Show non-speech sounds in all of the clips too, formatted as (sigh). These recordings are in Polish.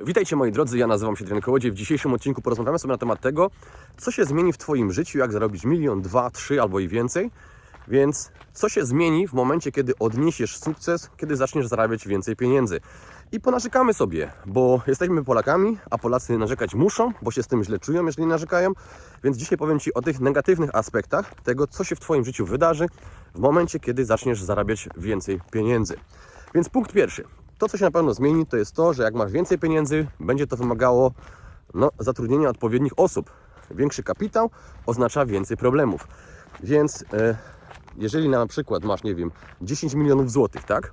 Witajcie moi drodzy, ja nazywam się Adrian Kołodziej. W dzisiejszym odcinku porozmawiamy sobie na temat tego, co się zmieni w Twoim życiu, jak zarobić milion, dwa, trzy albo i więcej. Więc co się zmieni w momencie, kiedy odniesiesz sukces, kiedy zaczniesz zarabiać więcej pieniędzy. I ponarzekamy sobie, bo jesteśmy Polakami, a Polacy narzekać muszą, bo się z tym źle czują, jeżeli narzekają. Więc dzisiaj powiem Ci o tych negatywnych aspektach tego, co się w Twoim życiu wydarzy w momencie, kiedy zaczniesz zarabiać więcej pieniędzy. Więc punkt pierwszy. To, co się na pewno zmieni, to jest to, że jak masz więcej pieniędzy, będzie to wymagało no, zatrudnienia odpowiednich osób. Większy kapitał oznacza więcej problemów. Więc e, jeżeli na przykład masz, nie wiem, 10 milionów złotych, tak?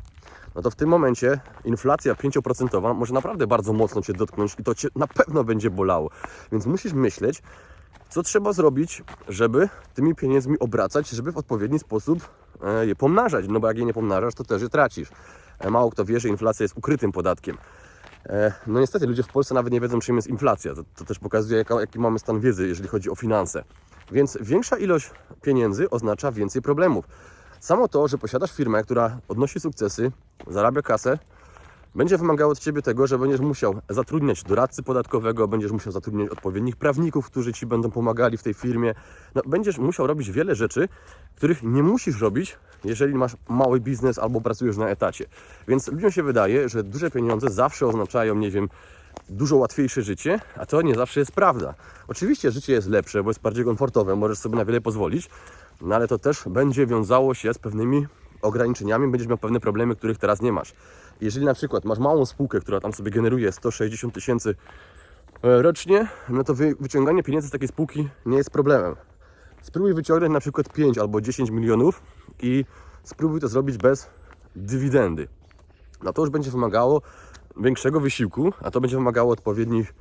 No to w tym momencie inflacja 5% może naprawdę bardzo mocno Cię dotknąć i to Cię na pewno będzie bolało. Więc musisz myśleć, co trzeba zrobić, żeby tymi pieniędzmi obracać, żeby w odpowiedni sposób e, je pomnażać. No bo jak je nie pomnażasz, to też je tracisz. E, Mało kto wie, że inflacja jest ukrytym podatkiem. E, No niestety ludzie w Polsce nawet nie wiedzą, czym jest inflacja. To, to też pokazuje, jaki mamy stan wiedzy, jeżeli chodzi o finanse. Więc większa ilość pieniędzy oznacza więcej problemów. Samo to, że posiadasz firmę, która odnosi sukcesy, zarabia kasę, będzie wymagało od Ciebie tego, że będziesz musiał zatrudniać doradcy podatkowego, będziesz musiał zatrudniać odpowiednich prawników, którzy Ci będą pomagali w tej firmie. No, będziesz musiał robić wiele rzeczy, których nie musisz robić, jeżeli masz mały biznes albo pracujesz na etacie. Więc ludziom się wydaje, że duże pieniądze zawsze oznaczają, nie wiem, dużo łatwiejsze życie, a to nie zawsze jest prawda. Oczywiście życie jest lepsze, bo jest bardziej komfortowe, możesz sobie na wiele pozwolić, no ale to też będzie wiązało się z pewnymi ograniczeniami, będziesz miał pewne problemy, których teraz nie masz. Jeżeli na przykład masz małą spółkę, która tam sobie generuje 160 tysięcy e, rocznie, no to wy, wyciąganie pieniędzy z takiej spółki nie jest problemem. Spróbuj wyciągnąć na przykład 5 albo 10 milionów i spróbuj to zrobić bez dywidendy. No to już będzie wymagało większego wysiłku, a to będzie wymagało odpowiednich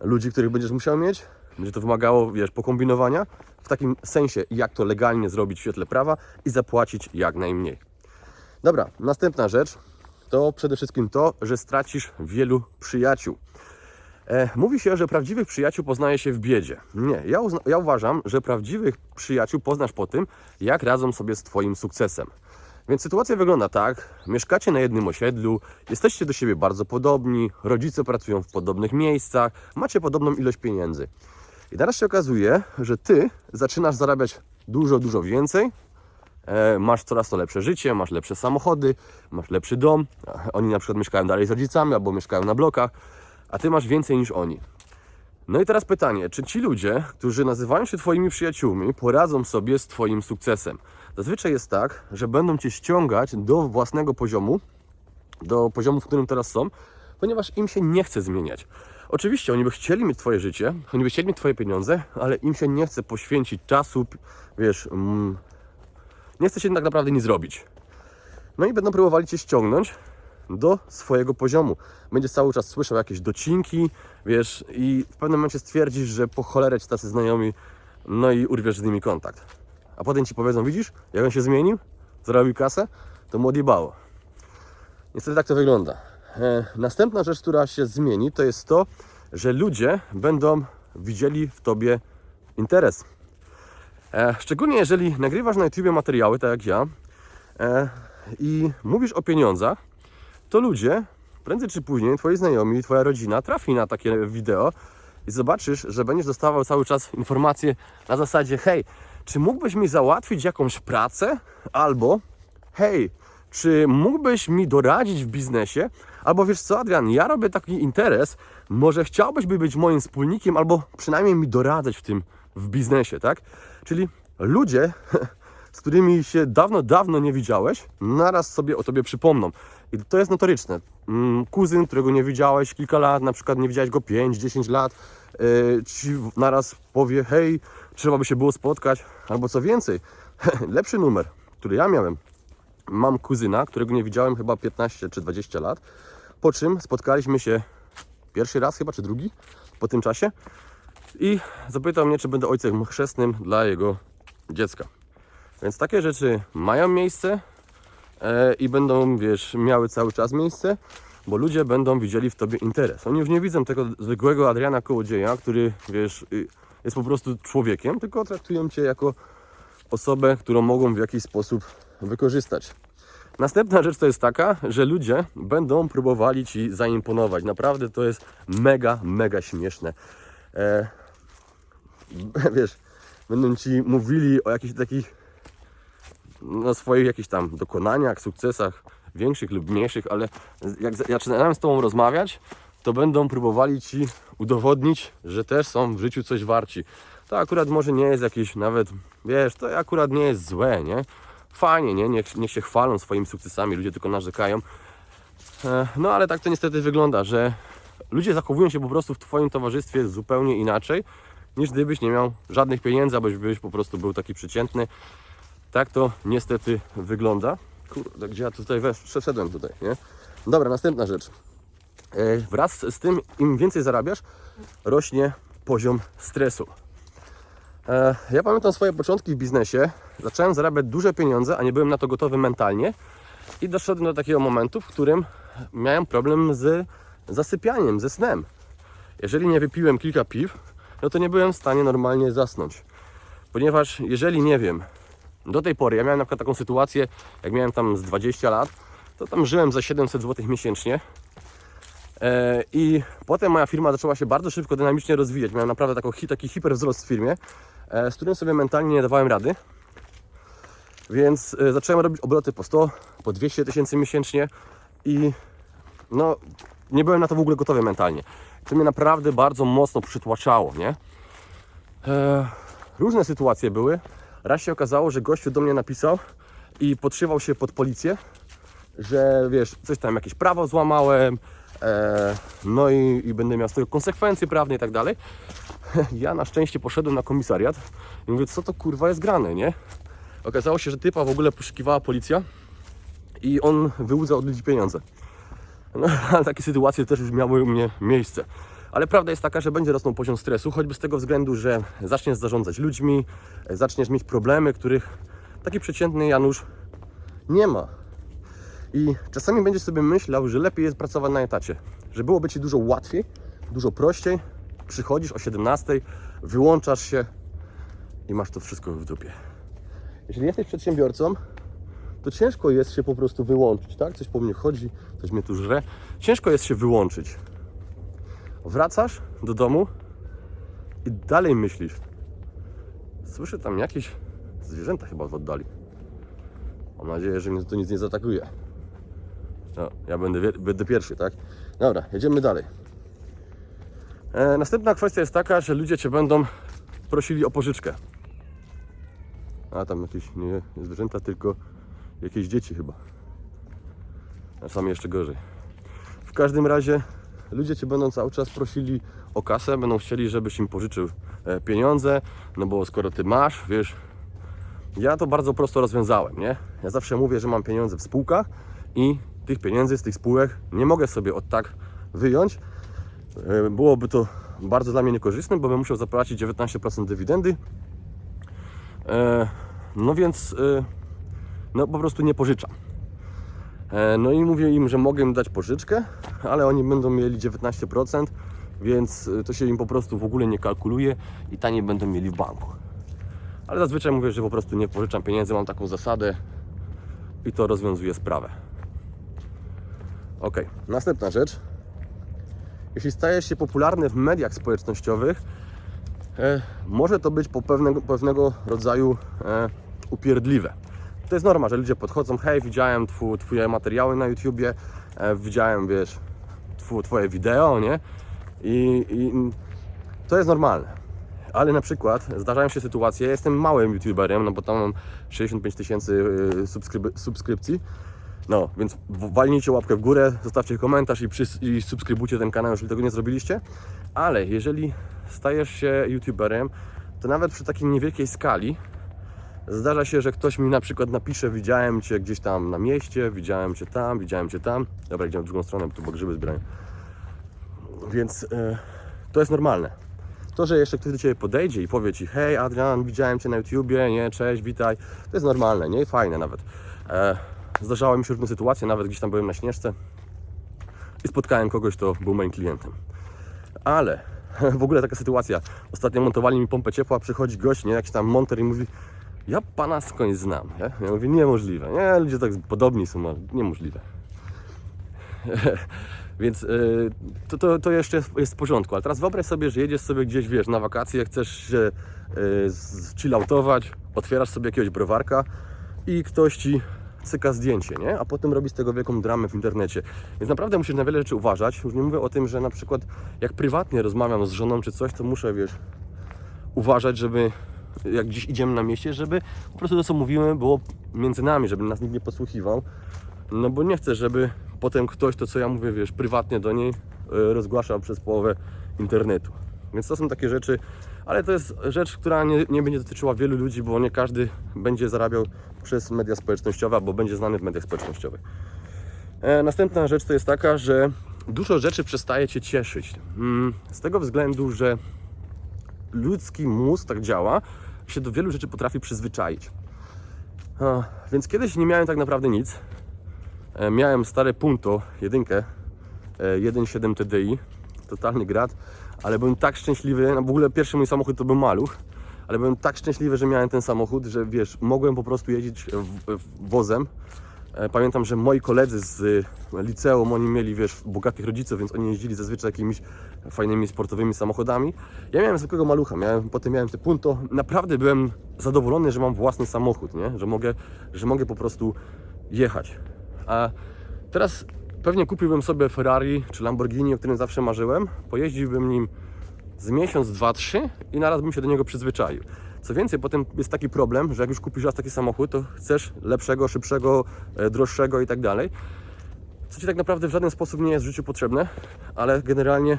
ludzi, których będziesz musiał mieć. Będzie to wymagało, wiesz, pokombinowania w takim sensie, jak to legalnie zrobić w świetle prawa i zapłacić jak najmniej. Dobra, następna rzecz to przede wszystkim to, że stracisz wielu przyjaciół. E, mówi się, że prawdziwych przyjaciół poznaje się w biedzie. Nie, ja, ja uważam, że prawdziwych przyjaciół poznasz po tym, jak radzą sobie z Twoim sukcesem. Więc sytuacja wygląda tak: mieszkacie na jednym osiedlu, jesteście do siebie bardzo podobni, rodzice pracują w podobnych miejscach, macie podobną ilość pieniędzy. I teraz się okazuje, że ty zaczynasz zarabiać dużo, dużo więcej, masz coraz to lepsze życie, masz lepsze samochody, masz lepszy dom. e, Oni na przykład mieszkają dalej z rodzicami albo mieszkają na blokach, a ty masz więcej niż oni. No i teraz pytanie, czy ci ludzie, którzy nazywają się Twoimi przyjaciółmi, poradzą sobie z Twoim sukcesem? Zazwyczaj jest tak, że będą Cię ściągać do własnego poziomu, do poziomu, w którym teraz są, ponieważ im się nie chce zmieniać. Oczywiście oni by chcieli mieć Twoje życie, oni by chcieli mieć Twoje pieniądze, ale im się nie chce poświęcić czasu, wiesz, mm, nie chce się tak naprawdę nic zrobić. No i będą próbowali Cię ściągnąć do swojego poziomu. Będziesz cały czas słyszał jakieś docinki, wiesz, i w pewnym momencie stwierdzisz, że po cholerę ci tacy znajomi, no i urwiesz z nimi kontakt. A potem ci powiedzą, widzisz, jak on się zmienił, zarobił kasę, to mu odjebało. Niestety tak to wygląda. E, następna rzecz, która się zmieni, to jest to, że ludzie będą widzieli w tobie interes. E, szczególnie jeżeli nagrywasz na YouTube materiały, tak jak ja, e, i mówisz o pieniądzach, to ludzie, prędzej czy później, twoi znajomi, twoja rodzina trafi na takie wideo i zobaczysz, że będziesz dostawał cały czas informacje na zasadzie hej, czy mógłbyś mi załatwić jakąś pracę? Albo hej, czy mógłbyś mi doradzić w biznesie? Albo wiesz co, Adrian, ja robię taki interes, może chciałbyś by być moim wspólnikiem, albo przynajmniej mi doradzać w tym, w biznesie, tak? Czyli ludzie, (laughs) z którymi się dawno, dawno nie widziałeś, naraz sobie o tobie przypomną. I to jest notoryczne. Mm, Kuzyn, którego nie widziałeś kilka lat, na przykład nie widziałeś go 5-10 lat, yy, ci naraz powie, hej, trzeba by się było spotkać, albo co więcej, (laughs) lepszy numer, który ja miałem, mam kuzyna, którego nie widziałem chyba 15 czy 20 lat, po czym spotkaliśmy się pierwszy raz chyba, czy drugi po tym czasie i zapytał mnie, czy będę ojcem chrzestnym dla jego dziecka. Więc takie rzeczy mają miejsce e, i będą, wiesz, miały cały czas miejsce, bo ludzie będą widzieli w tobie interes. Oni już nie widzą tego zwykłego Adriana Kołodzieja, który, wiesz, y, jest po prostu człowiekiem, tylko traktują cię jako osobę, którą mogą w jakiś sposób wykorzystać. Następna rzecz to jest taka, że ludzie będą próbowali ci zaimponować. Naprawdę to jest mega, mega śmieszne. E, (laughs) wiesz, będą ci mówili o jakichś takich no, swoich jakichś tam dokonaniach, sukcesach, większych lub mniejszych, ale jak za- jak zaczynałem z Tobą rozmawiać, to będą próbowali Ci udowodnić, że też są w życiu coś warci. To akurat może nie jest jakieś nawet, wiesz, to akurat nie jest złe, nie? Fajnie, nie? Niech, niech się chwalą swoimi sukcesami, ludzie tylko narzekają. E, No ale tak to niestety wygląda, że ludzie zachowują się po prostu w Twoim towarzystwie zupełnie inaczej, niż gdybyś nie miał żadnych pieniędzy, abyś byś po prostu był taki przeciętny. Tak to niestety wygląda. Kurde, gdzie ja tutaj wesz, przeszedłem tutaj, nie? Dobra, następna rzecz. E, Wraz z tym, im więcej zarabiasz, rośnie poziom stresu. E, Ja pamiętam swoje początki w biznesie. Zacząłem zarabiać duże pieniądze, a nie byłem na to gotowy mentalnie. I doszedłem do takiego momentu, w którym miałem problem z zasypianiem, ze snem. Jeżeli nie wypiłem kilka piw, no to nie byłem w stanie normalnie zasnąć. Ponieważ jeżeli nie wiem, do tej pory ja miałem na przykład taką sytuację, jak miałem tam z 20 lat, to tam żyłem za 700 zł miesięcznie. E, I potem moja firma zaczęła się bardzo szybko, dynamicznie rozwijać. Miałem naprawdę taką, hi- taki hiperwzrost w firmie, e, z którym sobie mentalnie nie dawałem rady. Więc e, zacząłem robić obroty po 100, po 200 tysięcy miesięcznie i no, nie byłem na to w ogóle gotowy mentalnie. To mnie naprawdę bardzo mocno przytłaczało, nie? E, różne sytuacje były. Raz się okazało, że gościu do mnie napisał i podszywał się pod policję, że wiesz, coś tam, jakieś prawo złamałem, e, no i, i będę miał z tego konsekwencje prawne i tak dalej. (laughs) Ja na szczęście poszedłem na komisariat i mówię, co to kurwa jest grane, nie? Okazało się, że typa w ogóle poszukiwała policja i on wyłudza od ludzi pieniądze. No, (laughs) ale takie sytuacje też już miały u mnie miejsce. Ale prawda jest taka, że będzie rosnął poziom stresu, choćby z tego względu, że zaczniesz zarządzać ludźmi, e, zaczniesz mieć problemy, których taki przeciętny Janusz nie ma. I czasami będziesz sobie myślał, że lepiej jest pracować na etacie, że byłoby Ci dużo łatwiej, dużo prościej. Przychodzisz o 17, wyłączasz się i masz to wszystko w dupie. Jeżeli jesteś przedsiębiorcą, to ciężko jest się po prostu wyłączyć, tak? Coś po mnie chodzi, coś mnie tu żre. Ciężko jest się wyłączyć. Wracasz do domu i dalej myślisz. Słyszę tam jakieś zwierzęta chyba w oddali. Mam nadzieję, że mnie to nic nie zaatakuje. No, ja będę, będę pierwszy, tak? Dobra, jedziemy dalej. E, następna kwestia jest taka, że ludzie Cię będą prosili o pożyczkę. A tam jakieś nie, nie zwierzęta, tylko jakieś dzieci chyba. A sam jeszcze gorzej. W każdym razie ludzie Cię będą cały czas prosili o kasę, będą chcieli, żebyś im pożyczył e, pieniądze, no bo skoro Ty masz, wiesz, ja to bardzo prosto rozwiązałem, nie? Ja zawsze mówię, że mam pieniądze w spółkach i tych pieniędzy z tych spółek nie mogę sobie od tak wyjąć. E, Byłoby to bardzo dla mnie niekorzystne, bo bym musiał zapłacić 19% dywidendy. E, No więc no po prostu nie pożyczam. E, No i mówię im, że mogę im dać pożyczkę, ale oni będą mieli 19%, więc e, to się im po prostu w ogóle nie kalkuluje i taniej będą mieli w banku. Ale zazwyczaj mówię, że po prostu nie pożyczam pieniędzy, mam taką zasadę i to rozwiązuje sprawę. Ok, następna rzecz. Jeśli stajesz się popularny w mediach społecznościowych, e, może to być po pewnego, pewnego rodzaju e, upierdliwe. To jest norma, że ludzie podchodzą, hej, widziałem twu, twoje materiały na YouTubie, e, widziałem, wiesz, twu, twoje wideo, nie? I, I to jest normalne. Ale na przykład zdarzają się sytuacje, ja jestem małym YouTuberem, no bo tam mam 65 tysięcy y, subskryb- subskrypcji, no, więc walnijcie łapkę w górę, zostawcie komentarz i, i subskrybujcie ten kanał, jeżeli tego nie zrobiliście. Ale jeżeli stajesz się YouTuberem, to nawet przy takiej niewielkiej skali zdarza się, że ktoś mi na przykład napisze, widziałem Cię gdzieś tam na mieście, widziałem Cię tam, widziałem Cię tam. Dobra, idziemy w drugą stronę, bo tu bo grzyby zbierają. Więc e, to jest normalne. To, że jeszcze ktoś do Ciebie podejdzie i powie Ci, hej Adrian, widziałem Cię na YouTubie, nie, cześć, witaj, to jest normalne, nie, fajne nawet. E, zdarzały mi się różne sytuacje, nawet gdzieś tam byłem na Śnieżce i spotkałem kogoś, kto był moim klientem. Ale (laughs) w ogóle taka sytuacja, ostatnio montowali mi pompę ciepła, przychodzi gość, nie, jakiś tam monter i mówi, ja pana skądś znam, nie? Ja mówię, niemożliwe, nie, ludzie tak podobni są, ale niemożliwe. (laughs) Więc y, to, to, to jeszcze jest, w porządku, ale teraz wyobraź sobie, że jedziesz sobie gdzieś, wiesz, na wakacje, chcesz się y, chilloutować, otwierasz sobie jakiegoś browarka i ktoś ci cyka zdjęcie, nie? A potem robi z tego wielką dramę w internecie. Więc naprawdę musisz na wiele rzeczy uważać. Już nie mówię o tym, że na przykład jak prywatnie rozmawiam z żoną czy coś, to muszę, wiesz, uważać, żeby jak gdzieś idziemy na mieście, żeby po prostu to, co mówimy, było między nami, żeby nas nikt nie podsłuchiwał. No bo nie chcę, żeby potem ktoś to, co ja mówię, wiesz, prywatnie do niej e, rozgłaszał przez połowę internetu. Więc to są takie rzeczy, ale to jest rzecz, która nie, nie będzie dotyczyła wielu ludzi, bo nie każdy będzie zarabiał przez media społecznościowe albo będzie znany w mediach społecznościowych. E, następna rzecz to jest taka, że dużo rzeczy przestaje Cię cieszyć. Mm, Z tego względu, że ludzki mózg tak działa, się do wielu rzeczy potrafi przyzwyczaić. A, więc kiedyś nie miałem tak naprawdę nic. E, miałem stare Punto, jedynkę, e, 1.7 TDI, totalny grad, ale byłem tak szczęśliwy, no w ogóle pierwszy mój samochód to był maluch, ale byłem tak szczęśliwy, że miałem ten samochód, że wiesz, mogłem po prostu jeździć w, w, wozem. E, Pamiętam, że moi koledzy z e, liceum, oni mieli, wiesz, bogatych rodziców, więc oni jeździli zazwyczaj jakimiś fajnymi sportowymi samochodami. Ja miałem zwykłego malucha, miałem, potem miałem te Punto. Naprawdę byłem zadowolony, że mam własny samochód, nie? Że, mogę, że mogę po prostu jechać. A teraz pewnie kupiłbym sobie Ferrari czy Lamborghini, o którym zawsze marzyłem. Pojeździłbym nim z miesiąc, dwa, trzy i naraz bym się do niego przyzwyczaił. Co więcej, potem jest taki problem, że jak już kupisz raz taki samochód, to chcesz lepszego, szybszego, e, droższego i tak dalej. Co Ci tak naprawdę w żaden sposób nie jest w życiu potrzebne, ale generalnie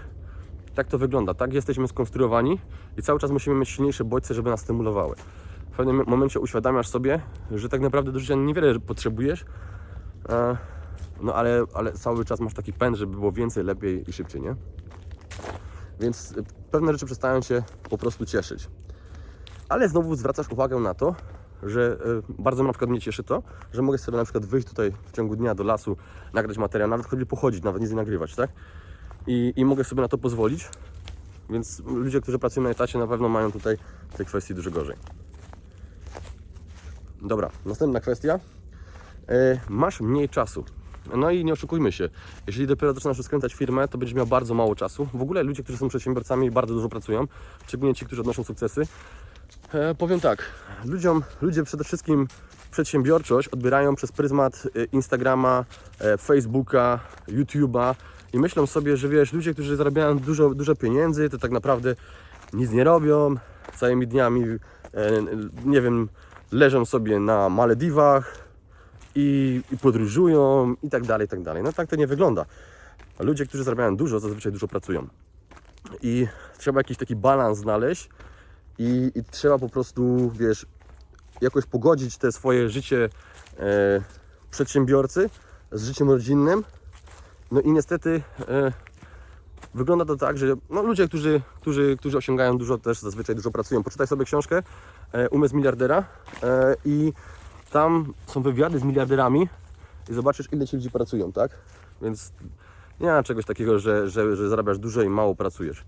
tak to wygląda. Tak jesteśmy skonstruowani i cały czas musimy mieć silniejsze bodźce, żeby nas stymulowały. W pewnym momencie uświadamiasz sobie, że tak naprawdę do życia niewiele potrzebujesz, e, no ale, ale cały czas masz taki pęd, żeby było więcej, lepiej i szybciej, nie? Więc y, pewne rzeczy przestają Cię po prostu cieszyć. Ale znowu zwracasz uwagę na to, że y, bardzo na przykład mnie cieszy to, że mogę sobie na przykład wyjść tutaj w ciągu dnia do lasu, nagrać materiał, nawet choćby pochodzić, nawet nic nie nagrywać, tak? I, I mogę sobie na to pozwolić. Więc ludzie, którzy pracują na etacie, na pewno mają tutaj w tej kwestii dużo gorzej. Dobra, następna kwestia. E, masz mniej czasu. No i nie oszukujmy się, jeżeli dopiero zaczynasz rozkręcać firmę, to będziesz miał bardzo mało czasu. W ogóle ludzie, którzy są przedsiębiorcami, bardzo dużo pracują, szczególnie ci, którzy odnoszą sukcesy. E, powiem tak, ludziom, ludzie przede wszystkim przedsiębiorczość odbierają przez pryzmat e, Instagrama, e, Facebooka, YouTube'a i myślą sobie, że wiesz, ludzie, którzy zarabiają dużo, dużo pieniędzy, to tak naprawdę nic nie robią, całymi dniami, e, nie wiem, leżą sobie na Malediwach, i, i podróżują i tak dalej, i tak dalej. No tak to nie wygląda. Ludzie, którzy zarabiają dużo, zazwyczaj dużo pracują. I trzeba jakiś taki balans znaleźć i, i trzeba po prostu, wiesz, jakoś pogodzić te swoje życie e, przedsiębiorcy z życiem rodzinnym. No i niestety e, wygląda to tak, że no, ludzie, którzy, którzy, którzy osiągają dużo, też zazwyczaj dużo pracują. Poczytaj sobie książkę e, Umysł miliardera e, i tam są wywiady z miliarderami i zobaczysz, ile ci ludzi pracują, tak? Więc nie ma czegoś takiego, że, że, że zarabiasz dużo i mało pracujesz.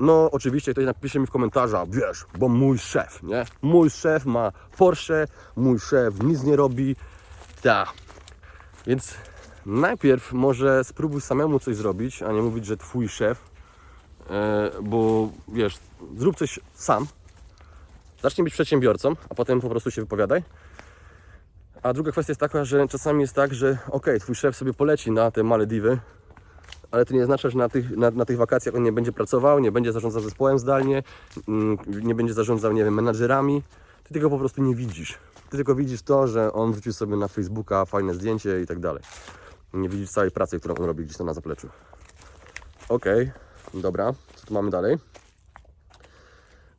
No, oczywiście ktoś napisze mi w komentarzach, wiesz, bo mój szef, nie? Mój szef ma Porsche, mój szef nic nie robi. Tak. Więc najpierw może spróbuj samemu coś zrobić, a nie mówić, że twój szef, e, bo wiesz, zrób coś sam. Zacznij być przedsiębiorcą, a potem po prostu się wypowiadaj. A druga kwestia jest taka, że czasami jest tak, że okej, twój szef sobie poleci na te Malediwy, ale to nie oznacza, że na tych, na, na tych wakacjach on nie będzie pracował, nie będzie zarządzał zespołem zdalnie, mm, nie będzie zarządzał, nie wiem, menadżerami. Ty tego po prostu nie widzisz. Ty tylko widzisz to, że on wrzucił sobie na Facebooka fajne zdjęcie i tak dalej. Nie widzisz całej pracy, którą on robi gdzieś tam na zapleczu. Okej, dobra, co tu mamy dalej?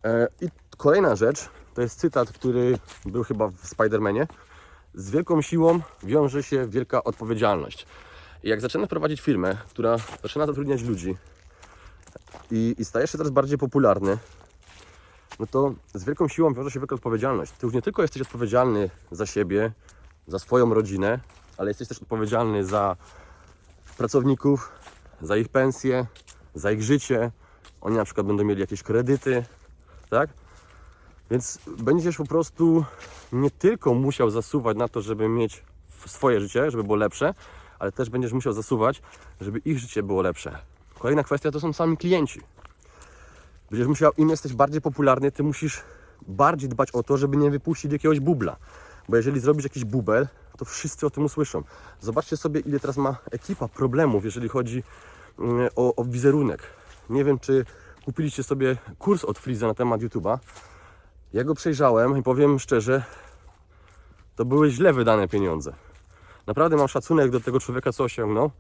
E, I kolejna rzecz, to jest cytat, który był chyba w Spidermanie. Z wielką siłą wiąże się wielka odpowiedzialność. I jak zaczynasz prowadzić firmę, która zaczyna zatrudniać ludzi i, i stajesz się coraz bardziej popularny, no to z wielką siłą wiąże się wielka odpowiedzialność. Ty już nie tylko jesteś odpowiedzialny za siebie, za swoją rodzinę, ale jesteś też odpowiedzialny za pracowników, za ich pensje, za ich życie. Oni na przykład będą mieli jakieś kredyty, tak? Więc będziesz po prostu nie tylko musiał zasuwać na to, żeby mieć swoje życie, żeby było lepsze, ale też będziesz musiał zasuwać, żeby ich życie było lepsze. Kolejna kwestia to są sami klienci. Będziesz musiał, im jesteś bardziej popularny, ty musisz bardziej dbać o to, żeby nie wypuścić jakiegoś bubla. Bo jeżeli zrobisz jakiś bubel, to wszyscy o tym usłyszą. Zobaczcie sobie, ile teraz ma ekipa problemów, jeżeli chodzi mm, o, o wizerunek. Nie wiem, czy kupiliście sobie kurs od Freeza na temat YouTube'a. Ja go przejrzałem i powiem szczerze, to były źle wydane pieniądze. Naprawdę mam szacunek do tego człowieka, co osiągnął.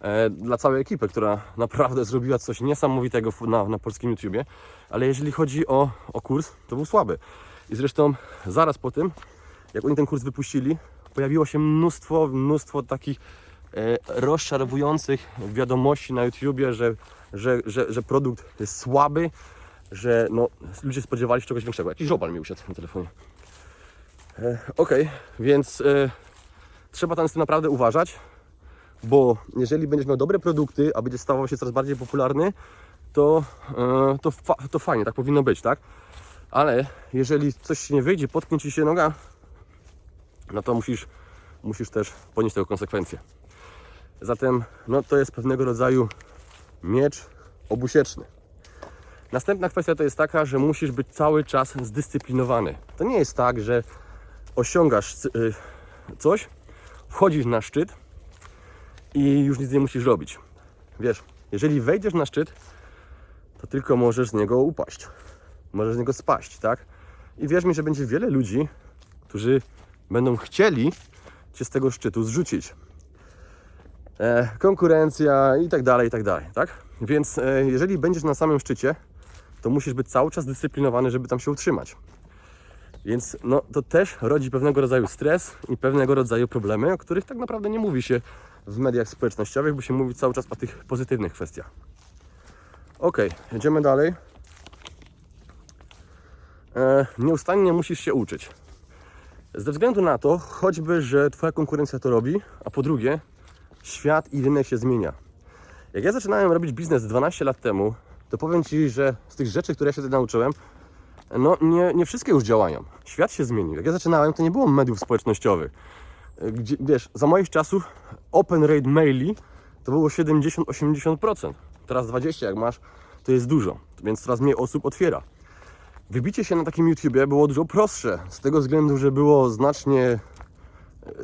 E, dla całej ekipy, która naprawdę zrobiła coś niesamowitego na, na polskim YouTubie. Ale jeżeli chodzi o, o kurs, to był słaby. I zresztą zaraz po tym, jak oni ten kurs wypuścili, pojawiło się mnóstwo, mnóstwo takich e, rozczarowujących wiadomości na YouTubie, że, że, że, że produkt jest słaby, że no, ludzie spodziewali się czegoś większego. Jakiś robal mi usiadł na telefonie. E, Okej, więc e, trzeba tam z tym naprawdę uważać, bo jeżeli będziesz miał dobre produkty, a będziesz stawał się coraz bardziej popularny, to, e, to, to fajnie, tak powinno być, tak? Ale jeżeli coś ci nie wyjdzie, potknie ci się noga, no to musisz, musisz też ponieść tego konsekwencje. Zatem no, to jest pewnego rodzaju miecz obusieczny. Następna kwestia to jest taka, że musisz być cały czas zdyscyplinowany. To nie jest tak, że osiągasz y, coś, wchodzisz na szczyt i już nic nie musisz robić. Wiesz, jeżeli wejdziesz na szczyt, to tylko możesz z niego upaść. Możesz z niego spaść, tak? I wierz mi, że będzie wiele ludzi, którzy będą chcieli cię z tego szczytu zrzucić. E, konkurencja i tak dalej, i tak dalej, tak? Więc e, jeżeli będziesz na samym szczycie, to musisz być cały czas dyscyplinowany, żeby tam się utrzymać. Więc no, to też rodzi pewnego rodzaju stres i pewnego rodzaju problemy, o których tak naprawdę nie mówi się w mediach społecznościowych, bo się mówi cały czas o tych pozytywnych kwestiach. Ok, jedziemy dalej. E, nieustannie musisz się uczyć. Ze względu na to, choćby, że Twoja konkurencja to robi, a po drugie, świat i rynek się zmienia. Jak ja zaczynałem robić biznes 12 lat temu, to powiem Ci, że z tych rzeczy, które ja się nauczyłem, no nie, nie wszystkie już działają. Świat się zmienił. Jak ja zaczynałem, to nie było mediów społecznościowych. E, Gdzie, wiesz, za moich czasów open rate maili to było 70-80%. Teraz 20 jak masz, to jest dużo, więc coraz mniej osób otwiera. Wybicie się na takim YouTubie było dużo prostsze, z tego względu, że było znacznie e,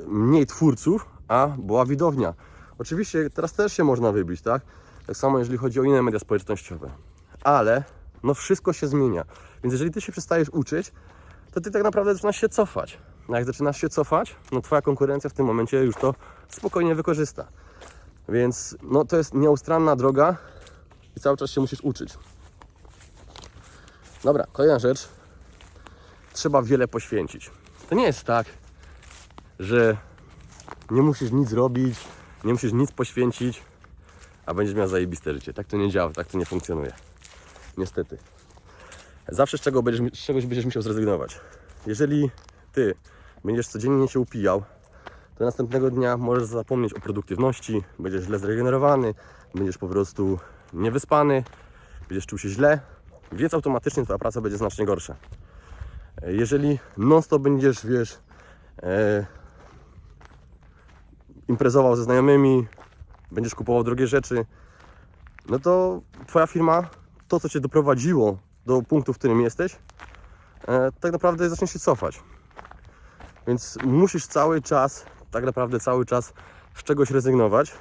mniej twórców, a była widownia. Oczywiście teraz też się można wybić, tak? Tak samo jeżeli chodzi o inne media społecznościowe. Ale no wszystko się zmienia. Więc jeżeli ty się przestajesz uczyć, to ty tak naprawdę zaczynasz się cofać. A jak zaczynasz się cofać, no twoja konkurencja w tym momencie już to spokojnie wykorzysta. Więc no to jest nieustranna droga i cały czas się musisz uczyć. Dobra, kolejna rzecz. Trzeba wiele poświęcić. To nie jest tak, że nie musisz nic robić, nie musisz nic poświęcić, a będziesz miał zajebiste życie. Tak to nie działa, tak to nie funkcjonuje. Niestety. Zawsze z, czego będziesz, z czegoś będziesz musiał zrezygnować. Jeżeli ty będziesz codziennie się upijał, to następnego dnia możesz zapomnieć o produktywności, będziesz źle zregenerowany, będziesz po prostu niewyspany, będziesz czuł się źle, więc automatycznie twoja praca będzie znacznie gorsza. Jeżeli non-stop będziesz, wiesz, e, imprezował ze znajomymi, będziesz kupował drogie rzeczy, no to twoja firma, to co cię doprowadziło do punktu, w którym jesteś, e, tak naprawdę zacznie się cofać. Więc musisz cały czas, tak naprawdę cały czas z czegoś rezygnować.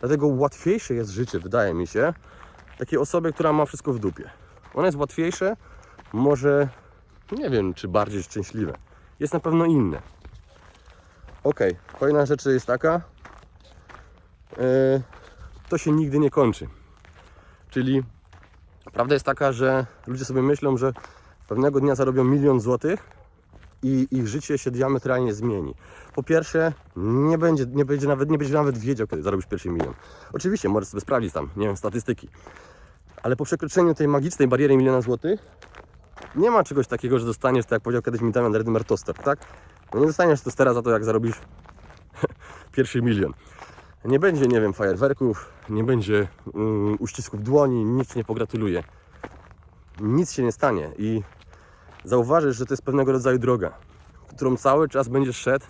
Dlatego łatwiejsze jest życie, wydaje mi się, takiej osobie, która ma wszystko w dupie. Ono jest łatwiejsze, może nie wiem, czy bardziej szczęśliwe. Jest na pewno inne. Ok, kolejna rzecz jest taka, e, to się nigdy nie kończy. Czyli prawda jest taka, że ludzie sobie myślą, że pewnego dnia zarobią milion złotych i ich życie się diametralnie zmieni. Po pierwsze, nie będzie, nie będzie nawet, nie będzie nawet wiedział, kiedy zarobisz pierwszy milion. Oczywiście, możesz sobie sprawdzić tam, nie wiem, statystyki. Ale po przekroczeniu tej magicznej bariery miliona złotych nie ma czegoś takiego, że dostaniesz, tak jak powiedział kiedyś mi Damian Redymer, toster, tak? No nie dostaniesz tostera za to, jak zarobisz (laughs) pierwszy milion. Nie będzie, nie wiem, fajerwerków, nie będzie um, uścisków dłoni, nic nie pogratuluje. Nic się nie stanie i zauważysz, że to jest pewnego rodzaju droga, którą cały czas będziesz szedł,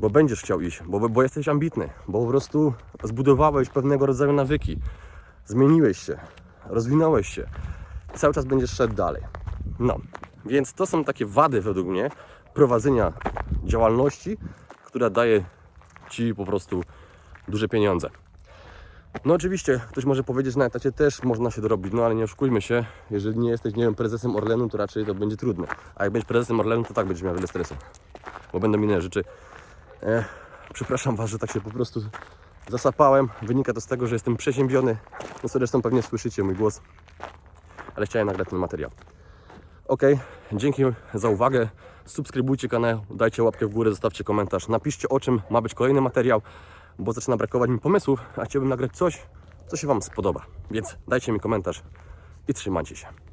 bo będziesz chciał iść, bo, bo jesteś ambitny, bo po prostu zbudowałeś pewnego rodzaju nawyki, zmieniłeś się, rozwinąłeś się, cały czas będziesz szedł dalej. No, więc to są takie wady według mnie prowadzenia działalności, która daje Ci po prostu duże pieniądze. No oczywiście, ktoś może powiedzieć, na etacie też można się dorobić, no ale nie oszukujmy się, jeżeli nie jesteś, nie wiem, prezesem Orlenu, to raczej to będzie trudne. A jak będziesz prezesem Orlenu, to tak będziesz miał wiele stresu, bo będą inne rzeczy. E, przepraszam Was, że tak się po prostu zasapałem. Wynika to z tego, że jestem przeziębiony. No co zresztą pewnie słyszycie mój głos, ale chciałem nagrać ten materiał. Ok, dzięki za uwagę. Subskrybujcie kanał, dajcie łapkę w górę, zostawcie komentarz. Napiszcie o czym ma być kolejny materiał, bo zaczyna brakować mi pomysłów, a chciałbym nagrać coś, co się Wam spodoba. Więc dajcie mi komentarz i trzymajcie się.